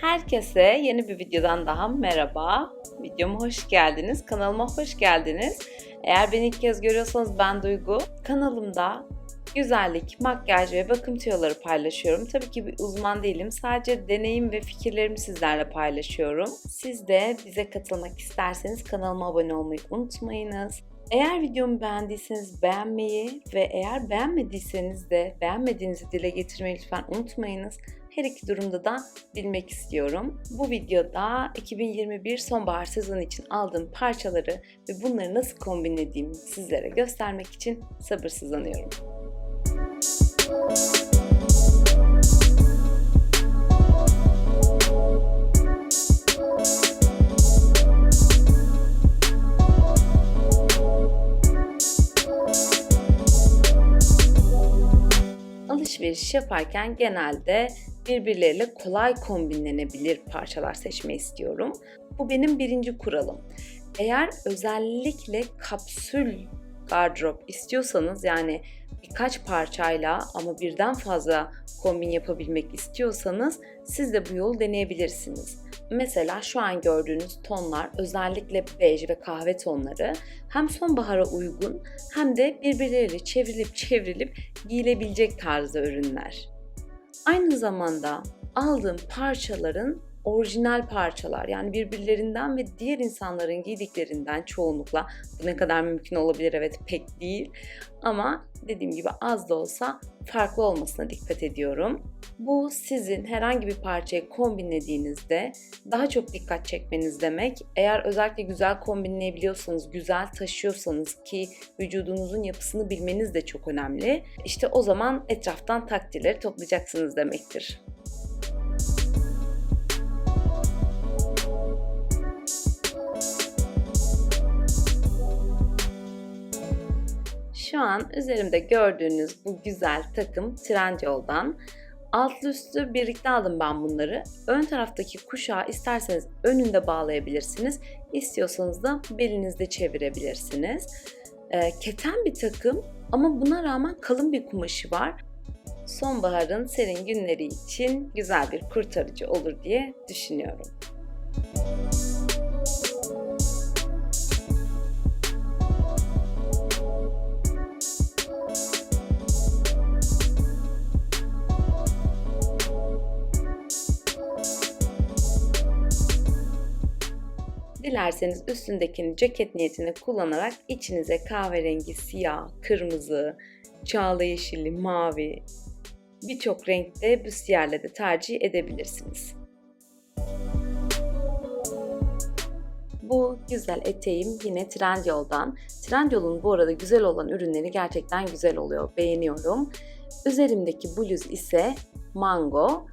Herkese yeni bir videodan daha merhaba. Videoma hoş geldiniz. Kanalıma hoş geldiniz. Eğer beni ilk kez görüyorsanız ben Duygu. Kanalımda güzellik, makyaj ve bakım tüyoları paylaşıyorum. Tabii ki bir uzman değilim. Sadece deneyim ve fikirlerimi sizlerle paylaşıyorum. Siz de bize katılmak isterseniz kanalıma abone olmayı unutmayınız. Eğer videomu beğendiyseniz beğenmeyi ve eğer beğenmediyseniz de beğenmediğinizi dile getirmeyi lütfen unutmayınız. Her iki durumda da bilmek istiyorum. Bu videoda 2021 sonbahar sezonu için aldığım parçaları ve bunları nasıl kombinlediğimi sizlere göstermek için sabırsızlanıyorum. Alışveriş yaparken genelde birbirleriyle kolay kombinlenebilir parçalar seçmeyi istiyorum. Bu benim birinci kuralım. Eğer özellikle kapsül gardırop istiyorsanız yani birkaç parçayla ama birden fazla kombin yapabilmek istiyorsanız siz de bu yolu deneyebilirsiniz. Mesela şu an gördüğünüz tonlar özellikle bej ve kahve tonları hem sonbahara uygun hem de birbirleriyle çevrilip çevrilip giyilebilecek tarzda ürünler. Aynı zamanda aldığım parçaların orijinal parçalar yani birbirlerinden ve diğer insanların giydiklerinden çoğunlukla bu ne kadar mümkün olabilir evet pek değil ama dediğim gibi az da olsa farklı olmasına dikkat ediyorum. Bu sizin herhangi bir parçayı kombinlediğinizde daha çok dikkat çekmeniz demek. Eğer özellikle güzel kombinleyebiliyorsanız, güzel taşıyorsanız ki vücudunuzun yapısını bilmeniz de çok önemli. İşte o zaman etraftan takdirleri toplayacaksınız demektir. Şu an üzerimde gördüğünüz bu güzel takım Trendyol'dan. Altlı üstü birlikte aldım ben bunları. Ön taraftaki kuşağı isterseniz önünde bağlayabilirsiniz. İstiyorsanız da belinizde çevirebilirsiniz. E, keten bir takım ama buna rağmen kalın bir kumaşı var. Sonbaharın serin günleri için güzel bir kurtarıcı olur diye düşünüyorum. Dilerseniz üstündekini ceket niyetine kullanarak içinize kahverengi, siyah, kırmızı, çağla yeşili, mavi birçok renkte büstiyerle de tercih edebilirsiniz. Bu güzel eteğim yine Trendyol'dan. Trendyol'un bu arada güzel olan ürünleri gerçekten güzel oluyor. Beğeniyorum. Üzerimdeki bluz ise mango.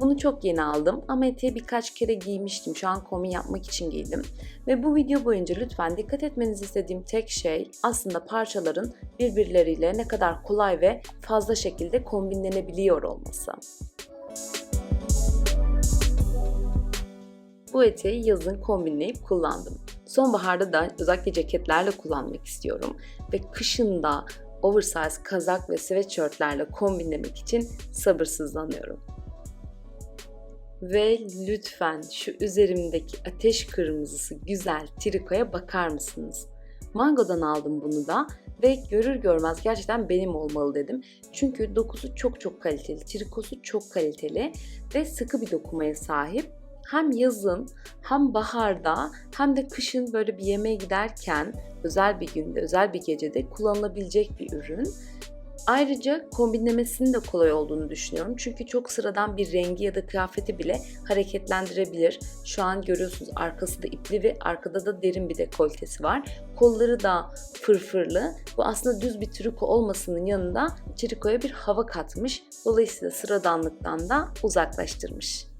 Bunu çok yeni aldım ama eteği birkaç kere giymiştim. Şu an kombin yapmak için giydim. Ve bu video boyunca lütfen dikkat etmenizi istediğim tek şey aslında parçaların birbirleriyle ne kadar kolay ve fazla şekilde kombinlenebiliyor olması. Bu eteği yazın kombinleyip kullandım. Sonbaharda da özellikle ceketlerle kullanmak istiyorum ve kışın da oversize kazak ve sweatshirtlerle kombinlemek için sabırsızlanıyorum. Ve lütfen şu üzerimdeki ateş kırmızısı güzel trikoya bakar mısınız? Mango'dan aldım bunu da ve görür görmez gerçekten benim olmalı dedim. Çünkü dokusu çok çok kaliteli, trikosu çok kaliteli ve sıkı bir dokumaya sahip. Hem yazın hem baharda hem de kışın böyle bir yemeğe giderken özel bir günde, özel bir gecede kullanılabilecek bir ürün. Ayrıca kombinlemesinin de kolay olduğunu düşünüyorum. Çünkü çok sıradan bir rengi ya da kıyafeti bile hareketlendirebilir. Şu an görüyorsunuz arkası da ipli ve arkada da derin bir dekoltesi var. Kolları da fırfırlı. Bu aslında düz bir triko olmasının yanında trikoya bir hava katmış. Dolayısıyla sıradanlıktan da uzaklaştırmış.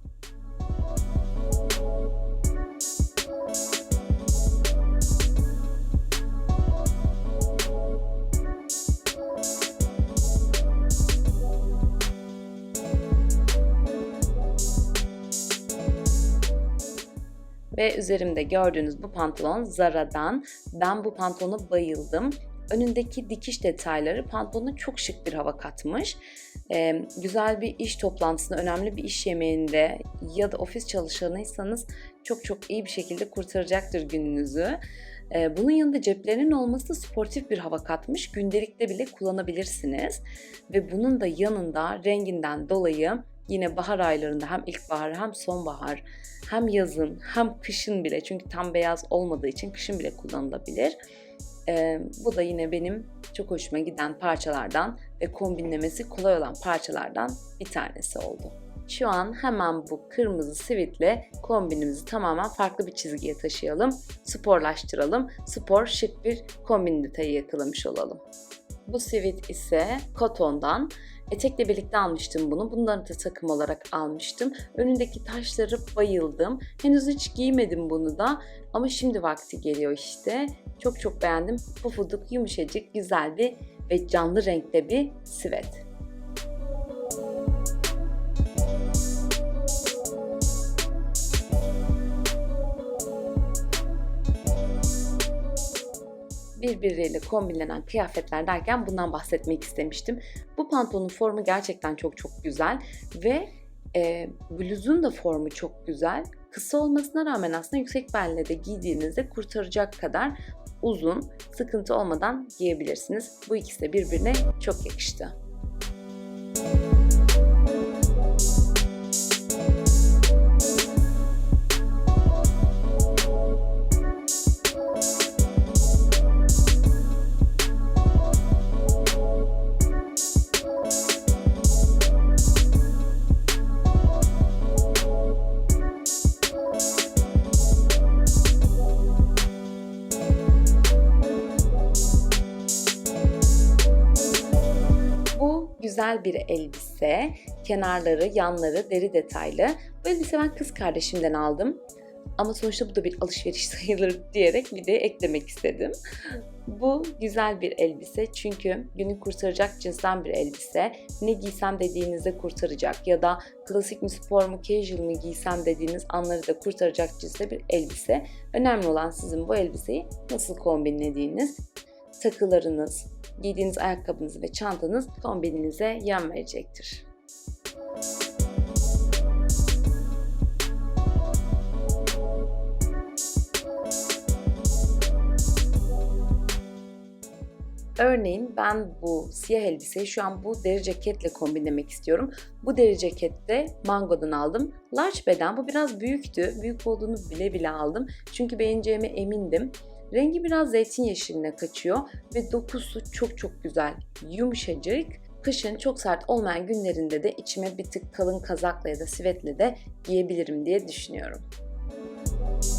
Ve üzerimde gördüğünüz bu pantolon Zara'dan. Ben bu pantolona bayıldım. Önündeki dikiş detayları pantolona çok şık bir hava katmış. Ee, güzel bir iş toplantısında, önemli bir iş yemeğinde ya da ofis çalışanıysanız çok çok iyi bir şekilde kurtaracaktır gününüzü. Ee, bunun yanında ceplerinin olması sportif bir hava katmış. Gündelikte bile kullanabilirsiniz. Ve bunun da yanında renginden dolayı yine bahar aylarında hem ilkbahar hem sonbahar hem yazın hem kışın bile çünkü tam beyaz olmadığı için kışın bile kullanılabilir. Ee, bu da yine benim çok hoşuma giden parçalardan ve kombinlemesi kolay olan parçalardan bir tanesi oldu. Şu an hemen bu kırmızı sivitle kombinimizi tamamen farklı bir çizgiye taşıyalım, sporlaştıralım, spor şık bir kombin detayı yakalamış olalım. Bu sivit ise kotondan. Etekle birlikte almıştım bunu. Bunları da takım olarak almıştım. Önündeki taşları bayıldım. Henüz hiç giymedim bunu da. Ama şimdi vakti geliyor işte. Çok çok beğendim. Pufuduk, yumuşacık, güzel bir ve canlı renkte bir sivet. Birbiriyle kombinlenen kıyafetler derken bundan bahsetmek istemiştim. Bu pantolonun formu gerçekten çok çok güzel ve e, bluzun da formu çok güzel. Kısa olmasına rağmen aslında yüksek belle de giydiğinizde kurtaracak kadar uzun, sıkıntı olmadan giyebilirsiniz. Bu ikisi de birbirine çok yakıştı. Güzel bir elbise. Kenarları, yanları deri detaylı. Bu elbise ben kız kardeşimden aldım. Ama sonuçta bu da bir alışveriş sayılır diyerek de eklemek istedim. Bu güzel bir elbise çünkü günü kurtaracak cinsten bir elbise. Ne giysem dediğinizde kurtaracak ya da klasik mi spor mu casual mi giysem dediğiniz anları da kurtaracak cinste bir elbise. Önemli olan sizin bu elbiseyi nasıl kombinlediğiniz, takılarınız, giydiğiniz ayakkabınız ve çantanız kombininize yön verecektir. Örneğin ben bu siyah elbiseyi şu an bu deri ceketle kombinlemek istiyorum. Bu deri cekette Mango'dan aldım. Large beden bu biraz büyüktü. Büyük olduğunu bile bile aldım. Çünkü beğeneceğime emindim. Rengi biraz zeytin yeşiline kaçıyor ve dokusu çok çok güzel. Yumuşacık. Kışın çok sert olmayan günlerinde de içime bir tık kalın kazakla ya da sivetle de giyebilirim diye düşünüyorum. Bu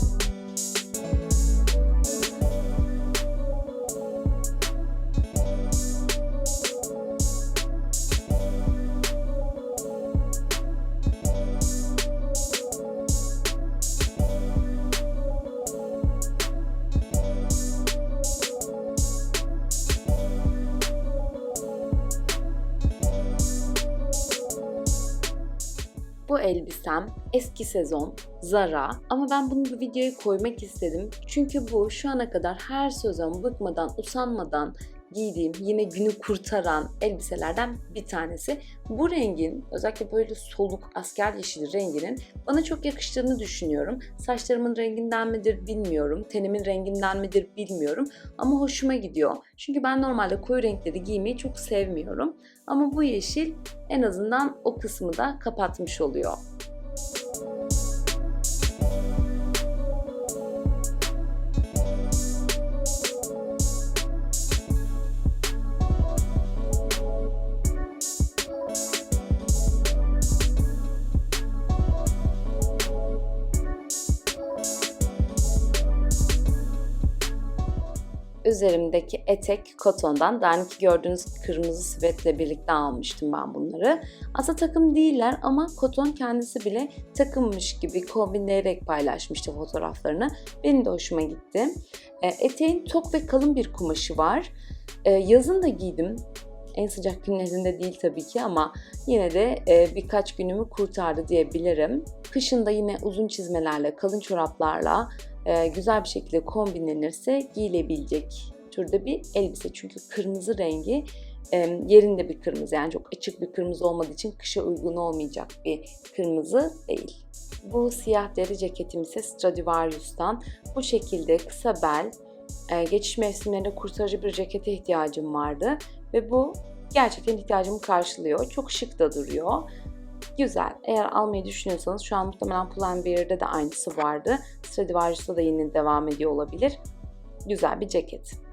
elbisem eski sezon Zara ama ben bunu bu videoya koymak istedim. Çünkü bu şu ana kadar her sezon bıkmadan, usanmadan giydiğim yine günü kurtaran elbiselerden bir tanesi. Bu rengin özellikle böyle soluk asker yeşili renginin bana çok yakıştığını düşünüyorum. Saçlarımın renginden midir bilmiyorum. Tenimin renginden midir bilmiyorum. Ama hoşuma gidiyor. Çünkü ben normalde koyu renkleri giymeyi çok sevmiyorum. Ama bu yeşil en azından o kısmı da kapatmış oluyor. Üzerimdeki etek kotondan. Daha ki gördüğünüz kırmızı sivetle birlikte almıştım ben bunları. Aslında takım değiller ama koton kendisi bile takımmış gibi kombinleyerek paylaşmıştı fotoğraflarını. Benim de hoşuma gitti. E, eteğin tok ve kalın bir kumaşı var. E, yazın da giydim. En sıcak günlerinde değil tabii ki ama yine de e, birkaç günümü kurtardı diyebilirim. Kışında yine uzun çizmelerle, kalın çoraplarla güzel bir şekilde kombinlenirse giyilebilecek türde bir elbise. Çünkü kırmızı rengi e, yerinde bir kırmızı. Yani çok açık bir kırmızı olmadığı için kışa uygun olmayacak bir kırmızı değil. Bu siyah deri ceketim ise Stradivarius'tan. Bu şekilde kısa bel, e, geçiş mevsimlerinde kurtarıcı bir cekete ihtiyacım vardı. Ve bu gerçekten ihtiyacımı karşılıyor. Çok şık da duruyor. Güzel. Eğer almayı düşünüyorsanız şu an muhtemelen Pull&Bear'de de aynısı vardı. Stradivarius'ta da yine devam ediyor olabilir. Güzel bir ceket.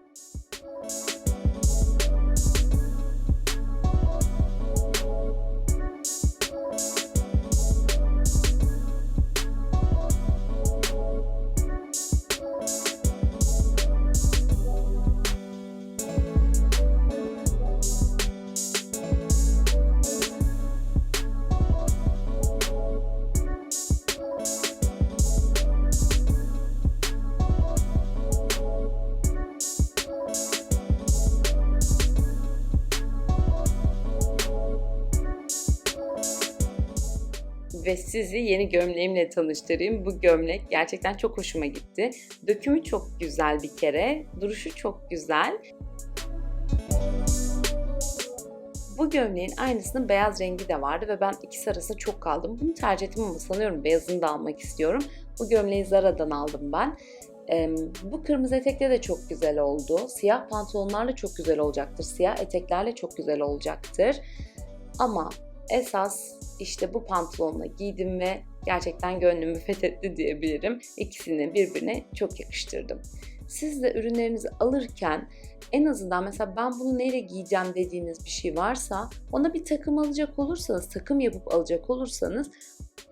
Sizi yeni gömleğimle tanıştırayım. Bu gömlek gerçekten çok hoşuma gitti. Dökümü çok güzel bir kere, duruşu çok güzel. Bu gömleğin aynısının beyaz rengi de vardı ve ben ikisi arasında çok kaldım. Bunu tercih ettim ama sanıyorum beyazını da almak istiyorum. Bu gömleği Zara'dan aldım ben. Ee, bu kırmızı etekle de çok güzel oldu. Siyah pantolonlarla çok güzel olacaktır. Siyah eteklerle çok güzel olacaktır. Ama esas işte bu pantolonla giydim ve gerçekten gönlümü fethetti diyebilirim. İkisini birbirine çok yakıştırdım. Siz de ürünlerinizi alırken en azından mesela ben bunu neyle giyeceğim dediğiniz bir şey varsa ona bir takım alacak olursanız, takım yapıp alacak olursanız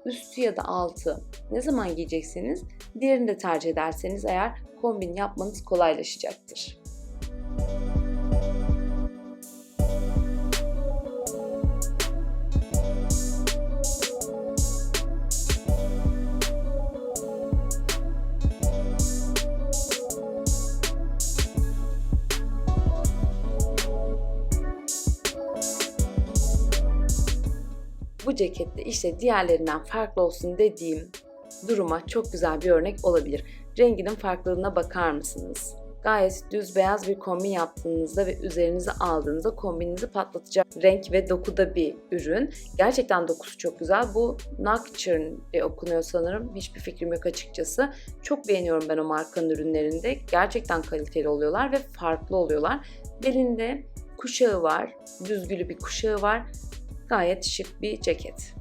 üstü ya da altı ne zaman giyecekseniz diğerini de tercih ederseniz eğer kombin yapmanız kolaylaşacaktır. Cekette işte diğerlerinden farklı olsun dediğim duruma çok güzel bir örnek olabilir. Renginin farklılığına bakar mısınız? Gayet düz beyaz bir kombin yaptığınızda ve üzerinize aldığınızda kombininizi patlatacak renk ve dokuda bir ürün. Gerçekten dokusu çok güzel. Bu Nocturne diye okunuyor sanırım. Hiçbir fikrim yok açıkçası. Çok beğeniyorum ben o markanın ürünlerinde. Gerçekten kaliteli oluyorlar ve farklı oluyorlar. Belinde kuşağı var. Düzgülü bir kuşağı var. Gayet şık bir ceket.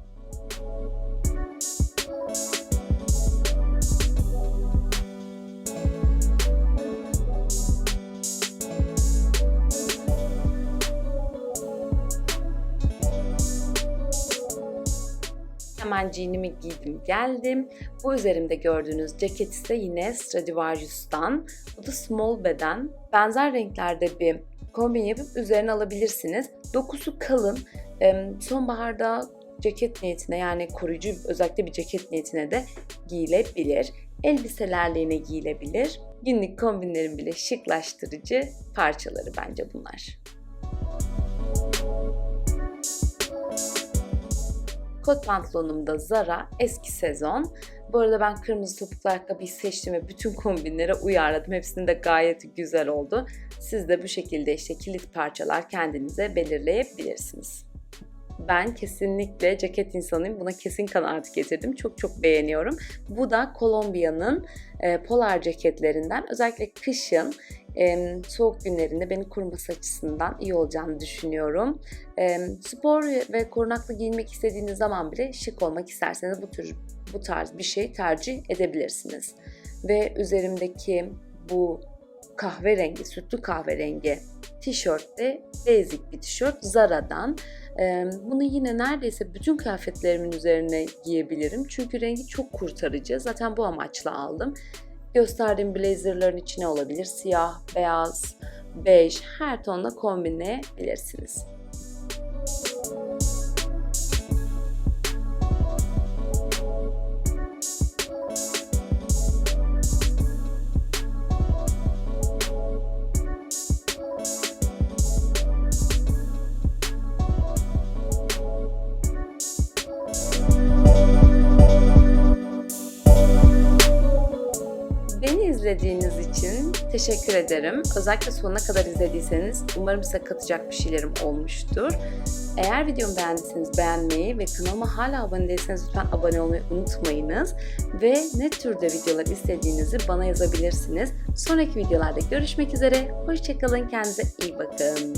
Hemen jeanimi giydim geldim. Bu üzerimde gördüğünüz ceket ise yine Stradivarius'tan. Bu da small beden. Benzer renklerde bir kombin yapıp üzerine alabilirsiniz. Dokusu kalın. Sonbaharda ceket niyetine yani koruyucu özellikle bir ceket niyetine de giyilebilir. Elbiselerle yine giyilebilir. Günlük kombinlerin bile şıklaştırıcı parçaları bence bunlar. Kot pantolonum da Zara eski sezon. Bu arada ben kırmızı topuklu ayakkabıyı seçtim ve bütün kombinlere uyarladım. Hepsinde de gayet güzel oldu. Siz de bu şekilde işte kilit parçalar kendinize belirleyebilirsiniz. Ben kesinlikle ceket insanıyım. Buna kesin kanaat getirdim. Çok çok beğeniyorum. Bu da Kolombiya'nın e, polar ceketlerinden. Özellikle kışın e, soğuk günlerinde beni koruması açısından iyi olacağını düşünüyorum. E, spor ve korunaklı giyinmek istediğiniz zaman bile şık olmak isterseniz bu tür bu tarz bir şey tercih edebilirsiniz. Ve üzerimdeki bu kahverengi, sütlü kahverengi tişört de basic bir tişört Zara'dan. Bunu yine neredeyse bütün kıyafetlerimin üzerine giyebilirim. Çünkü rengi çok kurtarıcı. Zaten bu amaçla aldım. Gösterdiğim blazerların içine olabilir. Siyah, beyaz, bej her tonla kombinleyebilirsiniz. izlediğiniz için teşekkür ederim. Özellikle sonuna kadar izlediyseniz umarım size katacak bir şeylerim olmuştur. Eğer videomu beğendiyseniz beğenmeyi ve kanalıma hala abone değilseniz lütfen abone olmayı unutmayınız. Ve ne türde videolar istediğinizi bana yazabilirsiniz. Sonraki videolarda görüşmek üzere. Hoşçakalın. Kendinize iyi bakın.